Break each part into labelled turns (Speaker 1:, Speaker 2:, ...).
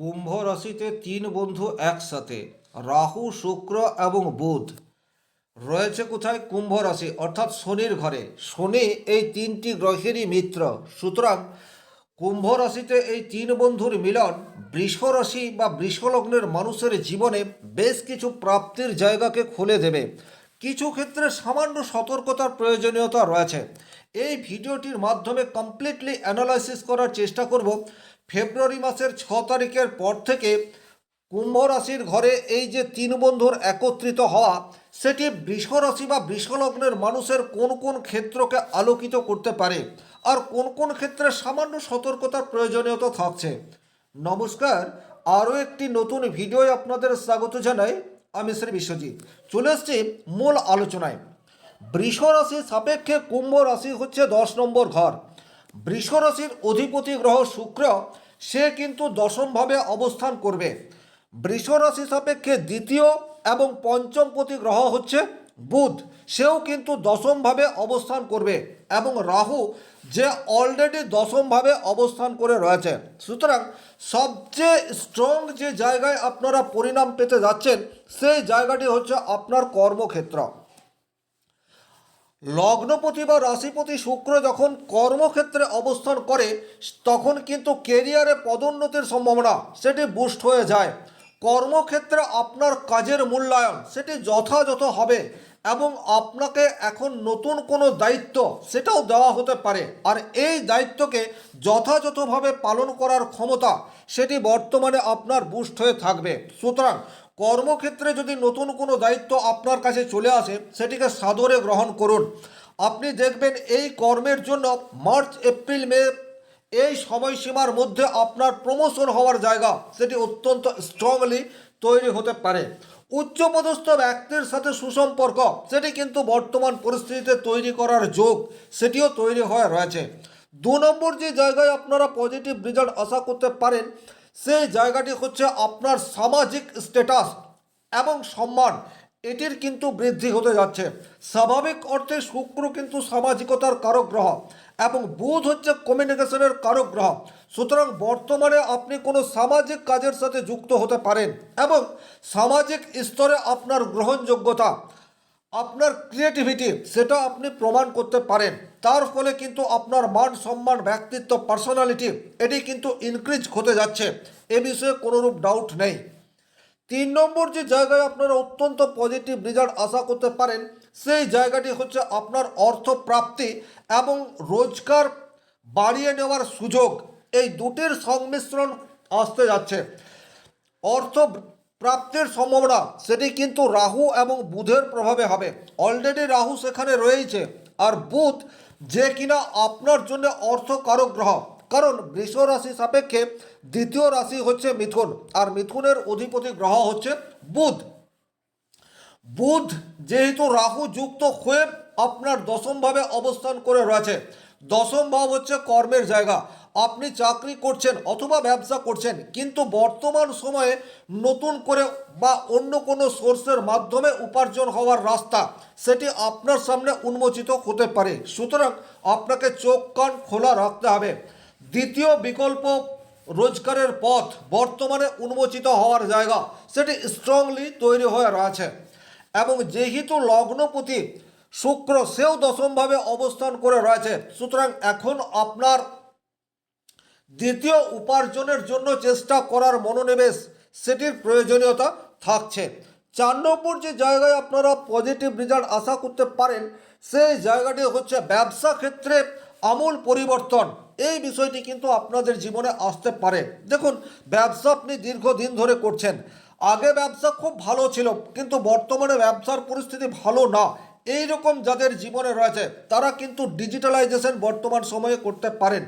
Speaker 1: কুম্ভ রাশিতে তিন বন্ধু একসাথে, রাহু, শুক্র এবং বুধ। রয়েছে কোথায় কুম্ভ রাশি অর্থাৎ শনির ঘরে। শনি এই তিনটি গ্রহেরই মিত্র। সুতরাং কুম্ভ রাশিতে এই তিন বন্ধুর মিলন বৃষ রাশি বা বৃষলগ্নের মানুষের জীবনে বেশ কিছু প্রাপ্তির জায়গাকে খুলে দেবে। কিছু ক্ষেত্রে সামান্য সতর্কতার প্রয়োজনীয়তা রয়েছে। এই ভিডিওটির মাধ্যমে কমপ্লিটলি অ্যানালাইসিস করার চেষ্টা করব। ফেব্রুয়ারি মাসের ছ তারিখের পর থেকে কুম্ভ রাশির ঘরে এই যে তিন বন্ধুর একত্রিত হওয়া, সেটি বৃষ রাশি বা বৃষলগ্নের মানুষের কোন কোন ক্ষেত্রকে আলোকিত করতে পারে? আর কোন কোন ক্ষেত্রে সামান্য সতর্কতার প্রয়োজনীয়তা থাকছে? নমস্কার, আরও একটি নতুন ভিডিওয় আপনাদের স্বাগত জানাই। আমি শ্রী বিশ্বজিৎ। চলে এসছি মূল আলোচনায়। বৃষ রাশি সাপেক্ষে কুম্ভ রাশি হচ্ছে দশ নম্বর ঘর। বৃষ রাশির অধিপতি গ্রহ শুক্র সে কিন্তু দশমভাবে অবস্থান করবে। বৃষ রাশি সাপেক্ষে দ্বিতীয় এবং পঞ্চমপতি গ্রহ হচ্ছে বুধ। সেও কিন্তু দশমভাবে অবস্থান করবে এবং রাহু যে অলরেডি দশমভাবে অবস্থান করে রয়েছে। সুতরাং সবচেয়ে স্ট্রং যে জায়গায় আপনারা পরিণাম পেতে যাচ্ছেন, সেই জায়গাটি হচ্ছে আপনার কর্মক্ষেত্র। লগ্নপতি বা রাশিপতি শুক্র যখন কর্মক্ষেত্রে অবস্থান করে, তখন কিন্তু কেরিয়ারে পদোন্নতির সম্ভাবনা সেটি বুস্ট হয়ে যায়। কর্মক্ষেত্রে আপনার কাজের মূল্যায়ন সেটি যথাযথ হবে এবং আপনাকে এখন নতুন কোনো দায়িত্ব সেটাও দেওয়া হতে পারে। আর এই দায়িত্বকে যথাযথভাবে পালন করার ক্ষমতা সেটি বর্তমানে আপনার বুস্ট হয়ে থাকবে। সুতরাং কর্মক্ষেত্রে যদি নতুন কোনো দায়িত্ব আপনার কাছে চলে আসে, সেটিকে সাদরে গ্রহণ করুন। আপনি দেখবেন এই কর্মের জন্য মার্চ, এপ্রিল, মে এই সময়সীমার মধ্যে আপনার প্রমোশন হওয়ার জায়গা সেটি অত্যন্ত স্ট্রংলি তৈরি হতে পারে। উচ্চপদস্থ ব্যক্তির সাথে সুসম্পর্ক, সেটি কিন্তু বর্তমান পরিস্থিতিতে তৈরি করার যোগ, সেটিও তৈরি হয়ে রয়েছে। দু নম্বর যে জায়গায় আপনারা পজিটিভ রেজাল্ট আশা করতে পারেন সেই জায়গাটি হচ্ছে আপনার সামাজিক স্ট্যাটাস এবং সম্মান। এটির কিন্তু বৃদ্ধি হতে যাচ্ছে। স্বাভাবিক অর্থে শুক্র কিন্তু সামাজিকতার কারক গ্রহ এবং বুধ হচ্ছে কমিউনিকেশনের কারক গ্রহ সুতরাং বর্তমানে আপনি কোনো সামাজিক কাজের সাথে যুক্ত হতে পারেন এবং সামাজিক স্তরে আপনার গ্রহণযোগ্যতা আপনার ক্রিয়েটিভিটি সেটা আপনি প্রমাণ করতে পারেন। তার ফলে কিন্তু আপনার মান সম্মান, ব্যক্তিত্ব পার্সোনালিটি এটি কিন্তু ইনক্রিজ হতে যাচ্ছে। এ বিষয়ে কোনোরূপ ডাউট নেই। তিন নম্বর যে জায়গায় আপনারা অত্যন্ত পজিটিভ রেজাল্ট আশা করতে পারেন, সেই জায়গাটি হচ্ছে আপনার অর্থ প্রাপ্তি এবং রোজগার বাড়িয়ে নেওয়ার সুযোগ। এই দুটির সংমিশ্রণ আসতে যাচ্ছে। অর্থ প্রাপ্তির সম্ভাবনা, সেটি কিন্তু রাহু এবং বুধের প্রভাবে হবে। অলরেডি রাহু সেখানে রয়েছে আর বুধ যে কিনা আপনার জন্য অর্থ কারক গ্রহ। কারণ বৃষ রাশি সাপেক্ষে দ্বিতীয় রাশি হচ্ছে মিথুন। আর মিথুনের অধিপতি গ্রহ হচ্ছে বুধ। বুধ যেহেতু রাহু যুক্ত হয়ে আপনার দশমভাবে অবস্থান করে রয়েছে। দশম ভাব হচ্ছে কর্মের জায়গা। আপনি চাকরি করছেন অথবা ব্যবসা করছেন, কিন্তু বর্তমান সময়ে নতুন করে বা অন্য কোনো সোর্সের মাধ্যমে উপার্জন হওয়ার রাস্তা, সেটি আপনার সামনে উন্মোচিত হতে পারে। সুতরাং আপনাকে চোখ কান খোলা রাখতে হবে। দ্বিতীয় বিকল্প রোজগারের পথ বর্তমানে উন্মোচিত হওয়ার জায়গা, সেটি স্ট্রংলি তৈরি হয়ে রয়েছে। এবং যেহেতু লগ্নপতি, শুক্র সেও দশমভাবে অবস্থান করে রয়েছে, সুতরাং এখন আপনার দ্বিতীয় উপার্জনের জন্য চেষ্টা করার মনোনিবেশ, সেটির প্রয়োজনীয়তা থাকছে। চার নম্বর যে জায়গায় আপনারা পজিটিভ রেজাল্ট আশা করতে পারেন, সেই জায়গাটি হচ্ছে ব্যবসা ক্ষেত্রে আমূল পরিবর্তন। এই বিষয়টি কিন্তু আপনাদের জীবনে আসতে পারে। দেখুন, ব্যবসা আপনি দীর্ঘদিন ধরে করছেন। আগে ব্যবসা খুব ভালো ছিল, কিন্তু বর্তমানে ব্যবসার পরিস্থিতি ভালো না। এই রকম যাদের জীবনে রয়েছে, তারা কিন্তু ডিজিটালাইজেশন বর্তমান সময়ে করতে পারেন।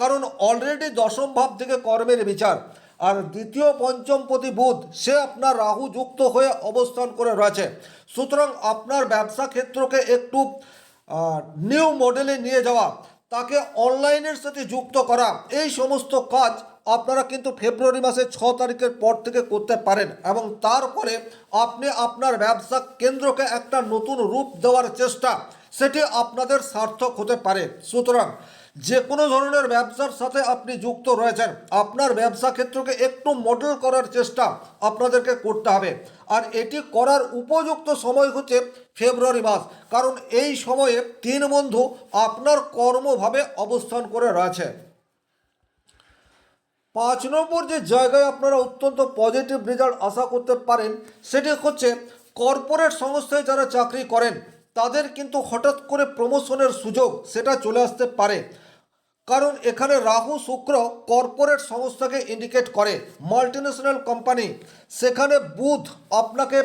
Speaker 1: কারণ অলরেডি দশম ভাব থেকে কর্মের বিচার। আর দ্বিতীয় পঞ্চমপতি বুধ সে আপনার রাহু যুক্ত হয়ে অবস্থান করে রয়েছে। সুতরাং আপনার ব্যবসা ক্ষেত্রকে একটু নিউ মডেলে নিয়ে যাওয়া, তাকে অনলাইনের সাথে যুক্ত করা, এই সমস্ত কাজ আপনারা কিন্তু ফেব্রুয়ারি মাসের ছ তারিখের পর থেকে করতে পারেন এবং তারপরে আপনি আপনার ব্যবসা কেন্দ্রকে একটা নতুন রূপ দেওয়ার চেষ্টা, সেটি আপনাদের সার্থক হতে পারে। সুতরাং যে কোনো ধরনের ব্যবসার সাথে আপনি যুক্ত রয়েছেন, আপনার ব্যবসা ক্ষেত্রকে একটু মডেল করার চেষ্টা আপনাদেরকে করতে হবে। আর এটি করার উপযুক্ত সময় হচ্ছে ফেব্রুয়ারি মাস, কারণ এই সময়ে তিন বন্ধু আপনার কর্মভাবে অবস্থান করে রয়েছে। পাঁচ নম্বর যে জায়গায় আপনারা অত্যন্ত পজিটিভ রেজাল্ট আশা করতে পারেন, সেটি হচ্ছে কর্পোরেট সংস্থায় যারা চাকরি করেন, তাদের কিন্তু হঠাৎ করে প্রমোশনের সুযোগ সেটা চলে আসতে পারে। কারণ এখানে রাহু শুক্র কর্পোরেট সংস্থাকে ইন্ডিকেট করে মাল্টিন্যাশনাল কোম্পানি সেখানে বুধ আপনাকে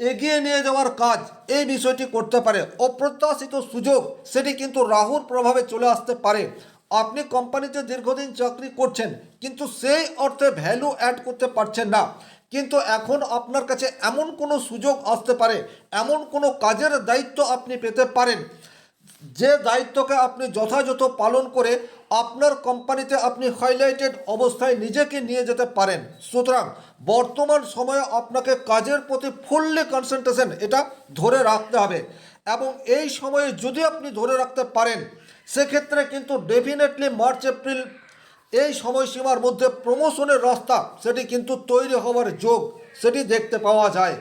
Speaker 1: এগিয়ে নিয়ে যাওয়ার কাজ, এই বিষয়টি করতে পারে। অপ্রত্যাশিত সুযোগ, সেটি কিন্তু রাহুর প্রভাবে চলে আসতে পারে। আপনি কোম্পানিতে দীর্ঘদিন চাকরি করছেন, কিন্তু সেই অর্থে ভ্যালু অ্যাড করতে পারছেন না। কিন্তু এখন আপনার কাছে এমন কোনো সুযোগ আসতে পারে, এমন কোনো কাজের দায়িত্ব আপনি পেতে পারেন, যে দায়িত্বকে আপনি যথাযথ পালন করে আপনার কোম্পানিতে আপনি হাইলাইটেড অবস্থায় নিজেকে নিয়ে যেতে পারেন। সুতরাং বর্তমান সময়ে আপনাকে কাজের প্রতি ফুললি কনসেন্ট্রেশন এটা ধরে রাখতে হবে। এবং এই সময়ে যদি আপনি ধরে রাখতে পারেন সেক্ষেত্রে কিন্তু ডেফিনেটলি মার্চ এপ্রিল এই সময়সীমার মধ্যে প্রমোশনের রাস্তা সেটি কিন্তু তৈরি হওয়ার যোগ সেটি দেখতে পাওয়া যায়।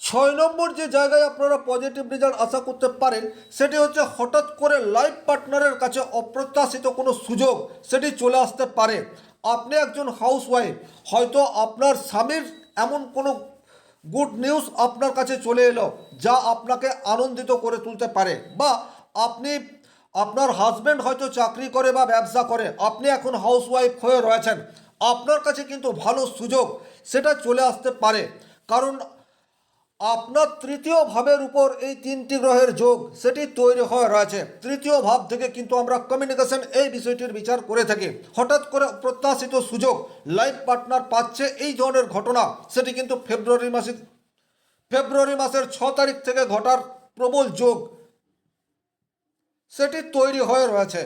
Speaker 1: ছয় নম্বর যে জায়গায় আপনারা পজিটিভ রেজাল্ট আশা করতে পারেন, সেটি হচ্ছে হঠাৎ করে লাইফ পার্টনারের কাছে অপ্রত্যাশিত কোনো সুযোগ সেটি চলে আসতে পারে। আপনি একজন হাউস ওয়াইফ হয়তো আপনার স্বামীর এমন কোনো গুড নিউজ আপনার কাছে চলে এলো, যা আপনাকে আনন্দিত করে তুলতে পারে বা আপনি, আপনার হাজব্যান্ড হয়তো চাকরি করে বা ব্যবসা করে, আপনি এখন হাউস ওয়াইফ হয়ে রয়েছেন। আপনার কাছে কিন্তু ভালো সুযোগ, সেটা চলে আসতে পারে। কারণ আপনার তৃতীয় ভাবের উপর এই তিনটি গ্রহের যোগ, সেটি তৈরি হয়ে রয়েছে। তৃতীয় ভাব থেকে কিন্তু আমরা কমিউনিকেশন এই বিষয়টির বিচার করে থাকি। হঠাৎ করে প্রত্যাশিত সুযোগ লাইফ পার্টনার পাচ্ছে এই ধরনের ঘটনা, সেটি কিন্তু ফেব্রুয়ারি মাসে, ফেব্রুয়ারি মাসের ছ তারিখ থেকে ঘটার প্রবল যোগ। সেটি তৈরি হয়ে রয়েছে।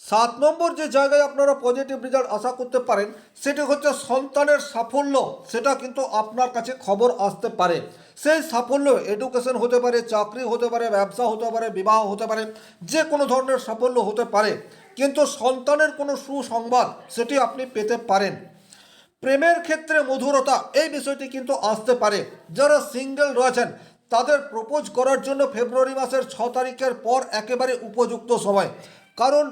Speaker 1: সাত নম্বর যে জায়গায় আপনারা পজিটিভ রেজাল্ট আশা করতে পারেন, সেটি হচ্ছে সন্তানের সাফল্য। সেটা কিন্তু আপনার কাছে খবর আসতে পারে। সেই সাফল্য এডুকেশন হতে পারে, চাকরি হতে পারে, ব্যবসা হতে পারে, বিবাহ হতে পারে, যে কোনো ধরনের সাফল্য হতে পারে। কিন্তু সন্তানের কোনো সুসংবাদ সেটি আপনি পেতে পারেন। প্রেমের ক্ষেত্রে মধুরতা, এই বিষয়টি কিন্তু আসতে পারে। যারা সিঙ্গেল রয়েছেন তাদের প্রপোজ করার জন্য ফেব্রুয়ারি মাসের ছ তারিখের পর একেবারে উপযুক্ত সময়। কারণ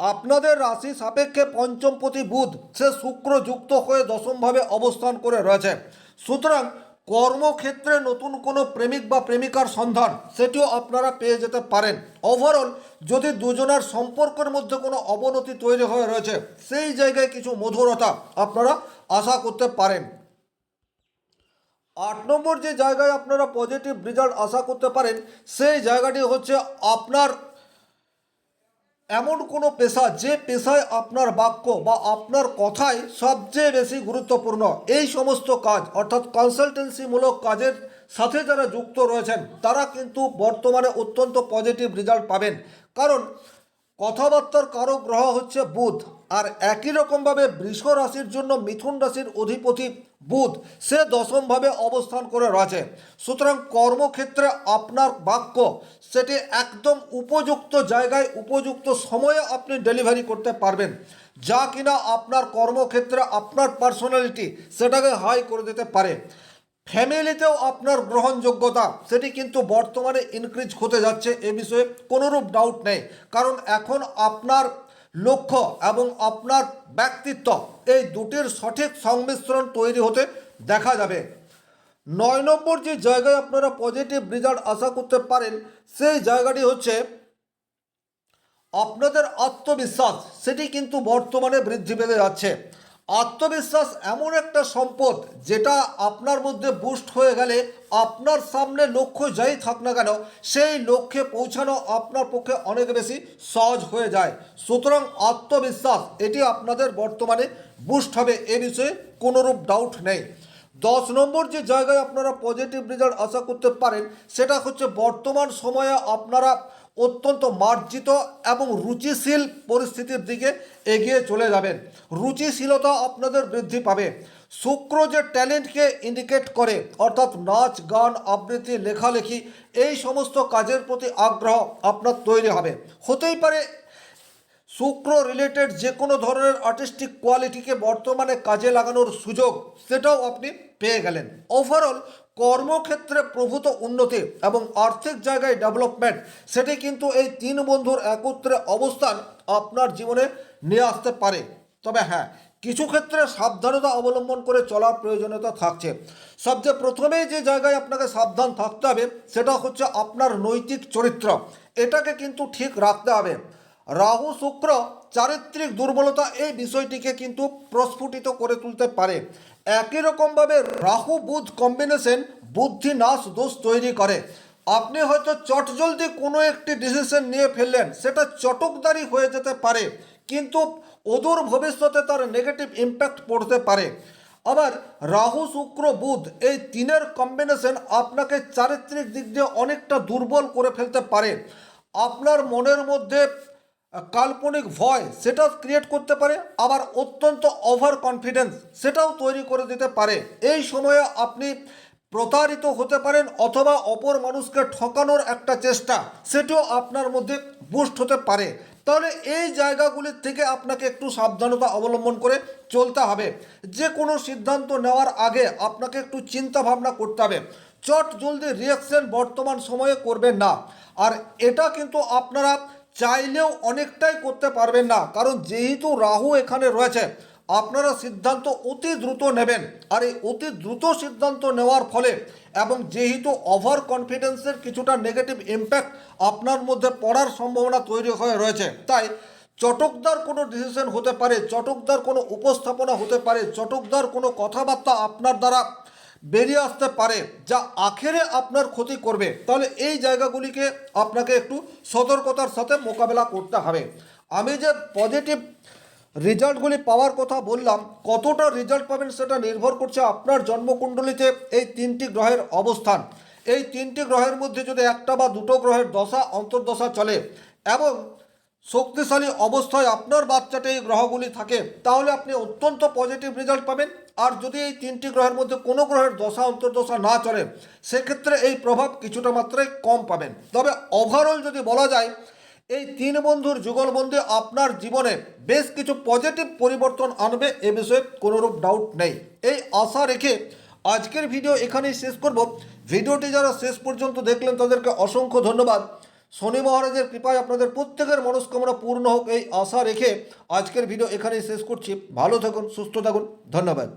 Speaker 1: আপনাদের রাশি সাপেক্ষে পঞ্চমপতি বুধ, সে শুক্র যুক্ত হয়ে দশমভাবে অবস্থান করে রয়েছে। সুতরাং কর্মক্ষেত্রে নতুন কোনো প্রেমিক বা প্রেমিকার সন্ধান, সেটিও আপনারা পেয়ে যেতে পারেন। ওভারঅল যদি দুজনার সম্পর্কের মধ্যে কোনো অবনতি তৈরি হয়ে রয়েছে, সেই জায়গায় কিছু মধুরতা আপনারা আশা করতে পারেন। আট নম্বর যে জায়গায় আপনারা পজিটিভ রেজাল্ট আশা করতে পারেন, সেই জায়গাটি হচ্ছে আপনার এমন কোনো পেশা যে পেশায় আপনার বাক্য বা আপনার কথাই সবচেয়ে বেশি গুরুত্বপূর্ণ। এই সমস্ত কাজ, অর্থাৎ কনসালটেন্সিমূলক কাজের সাথে যারা যুক্ত রয়েছেন, তারা কিন্তু বর্তমানে অত্যন্ত পজিটিভ রেজাল্ট পাবেন। কারণ কথাবার্তার কারও গ্রহ হচ্ছে বুধ, আর একই রকমভাবে বৃষ রাশির জন্য মিথুন রাশির অধিপতি বুধ, সে দশমভাবে অবস্থান করে রয়েছে। সুতরাং কর্মক্ষেত্রে আপনার বাক্য সেটি একদম উপযুক্ত জায়গায়, উপযুক্ত সময়ে আপনি ডেলিভারি করতে পারবেন। যা কিনা আপনার কর্মক্ষেত্রে, আপনার পার্সোনালিটি সেটাকে হাই করে দিতে পারে। ফ্যামিলিতেও আপনার গ্রহণযোগ্যতা, সেটি কিন্তু বর্তমানে ইনক্রিজ হতে যাচ্ছে এ বিষয়ে কোনোরূপ ডাউট নেই। কারণ এখন আপনার লক্ষ্য এবং আপনার ব্যক্তিত্ব এই দুটির সঠিক সংমিশ্রণ তৈরি হতে দেখা যাবে। নয় নম্বর যে জায়গায় আপনারা পজিটিভ রেজাল্ট আশা করতে পারেন, সেই জায়গাটি হচ্ছে আপনাদের আত্মবিশ্বাস, সেটি কিন্তু বর্তমানে বৃদ্ধি পেতে যাচ্ছে। আত্মবিশ্বাস এমন একটা সম্পদ যেটা আপনার মধ্যে বুস্ট হয়ে গেলে আপনার সামনে লক্ষ্য যাই থাক না কেন, সেই লক্ষ্যে পৌঁছানো আপনার পক্ষে অনেক বেশি সহজ হয়ে যায়। সুতরাং আত্মবিশ্বাস, এটি আপনাদের বর্তমানে বুস্ট হবে, এ বিষয়ে কোনোরূপ ডাউট নেই। দশ নম্বর যে জায়গায় আপনারা পজিটিভ রেজাল্ট আশা করতে পারেন, সেটা হচ্ছে বর্তমান সময়ে আপনারা অত্যন্ত মার্জিত এবং রুচিশীল পরিস্থিতির দিকে এগিয়ে চলে যাবেন। রুচিশীলতা আপনাদের বৃদ্ধি পাবে। শুক্র যে ট্যালেন্টকে ইন্ডিকেট করে, অর্থাৎ নাচ, গান, আবৃত্তি, লেখালেখি, এই সমস্ত কাজের প্রতি আগ্রহ আপনার তৈরি হবে। হতেই পারে শুক্র রিলেটেড যে কোনো ধরনের আর্টিস্টিক কোয়ালিটিকে বর্তমানে কাজে লাগানোর সুযোগ, সেটাও আপনি পেয়ে গেলেন। ওভারঅল কর্মক্ষেত্রে প্রভূত উন্নতি এবং আর্থিক জায়গায় ডেভেলপমেন্ট, সেটি কিন্তু এই তিন বন্ধুর একত্রে অবস্থান আপনার জীবনে নিয়ে আসতে পারে। তবে হ্যাঁ কিছু ক্ষেত্রে সাবধানতা অবলম্বন করে চলার প্রয়োজনীয়তা থাকছে। সবচেয়ে প্রথমেই যে জায়গায় আপনাকে সাবধান থাকতে হবে, সেটা হচ্ছে আপনার নৈতিক চরিত্র। এটাকে কিন্তু ঠিক রাখতে হবে। রাহু, শুক্র চারিত্রিক দুর্বলতা এই বিষয়টিকে কিন্তু প্রস্ফুটিত করে তুলতে পারে। একই রকমভাবে রাহু বুধ কম্বিনেশন বুদ্ধি নাশ দোষ তৈরি করে। আপনি হয়তো চটজলদি কোনো একটি ডিসিশন নিয়ে ফেললেন, সেটা চটকদারি হয়ে যেতে পারে, কিন্তু অদূর ভবিষ্যতে তার নেগেটিভ ইম্প্যাক্ট পড়তে পারে। আবার রাহু, শুক্র, বুধ এই তিনের কম্বিনেশন আপনাকে চারিত্রিক দিক দিয়ে অনেকটা দুর্বল করে ফেলতে পারে। আপনার মনের মধ্যে কাল্পনিক ভয় সেটাও ক্রিয়েট করতে পারে, আবার অত্যন্ত ওভার কনফিডেন্স সেটাও তৈরি করে দিতে পারে। এই সময়ে আপনি প্রতারিত হতে পারেন অথবা অপর মানুষকে ঠকানোর একটা চেষ্টা, সেটাও আপনার মধ্যে বুস্ট হতে পারে। তাহলে এই জায়গাগুলির থেকে আপনাকে একটু সাবধানতা অবলম্বন করে চলতে হবে। যে কোনো সিদ্ধান্ত নেওয়ার আগে আপনাকে একটু চিন্তা ভাবনা করতে হবে। চট জলদি রিয়াকশন বর্তমান সময়ে করবেন না। আর এটা কিন্তু আপনারা চাইলেও অনেকটাই করতে পারবেন না, কারণ যেহেতু রাহু এখানে রয়েছে, আপনারা সিদ্ধান্ত অতি দ্রুত নেবেন। আর এই অতি দ্রুত সিদ্ধান্ত নেওয়ার ফলে এবং যেহেতু ওভার কনফিডেন্সের কিছুটা নেগেটিভ ইম্প্যাক্ট আপনার মধ্যে পড়ার সম্ভাবনা তৈরি হয়ে রয়েছে, তাই চটকদার কোনো ডিসিশন হতে পারে, চটকদার কোনো উপস্থাপনা হতে পারে, চটকদার কোনো কথাবার্তা আপনার দ্বারা বেরিয়ে আসতে পারে, যা আখেরে আপনার ক্ষতি করবে। তাহলে এই জায়গাগুলিকে আপনাকে একটু সতর্কতার সাথে মোকাবেলা করতে হবে। আমি যে পজিটিভ রেজাল্টগুলি পাওয়ার কথা বললাম, কতটা রেজাল্ট পাবেন সেটা নির্ভর করছে আপনার জন্মকুণ্ডলিতে এই তিনটি গ্রহের অবস্থান। এই তিনটি গ্রহের মধ্যে যদি একটা বা দুটো গ্রহের দশা, অন্তর্দশা চলে, এবং শক্তিশালী অবস্থায় আপনার বাচ্চাতে এই গ্রহগুলি থাকে, তাহলে আপনি অত্যন্ত পজিটিভ রেজাল্ট পাবেন। আর যদি এই তিনটি গ্রহের মধ্যে কোনো গ্রহের দশা, অন্তর্দশা না চলে, সেক্ষেত্রে এই প্রভাব কিছুটা মাত্রায় কম পাবেন। তবে ওভারঅল যদি বলা যায়, এই তিন বন্ধুর যুগলবন্দি আপনার জীবনে বেশ কিছু পজিটিভ পরিবর্তন আনবে এ বিষয়ে কোনোরূপ ডাউট নেই। এই আশা রেখে আজকের ভিডিও এখানেই শেষ করব। ভিডিওটি যারা শেষ পর্যন্ত দেখলেন, তাদেরকে অসংখ্য ধন্যবাদ। শনি মহারাজের কৃপায় আপনাদের প্রত্যেকের মনস্কামনা পূর্ণ হোক এই আশা রেখে আজকের ভিডিও এখানেই শেষ করছি। ভালো থাকুন, সুস্থ থাকুন, ধন্যবাদ।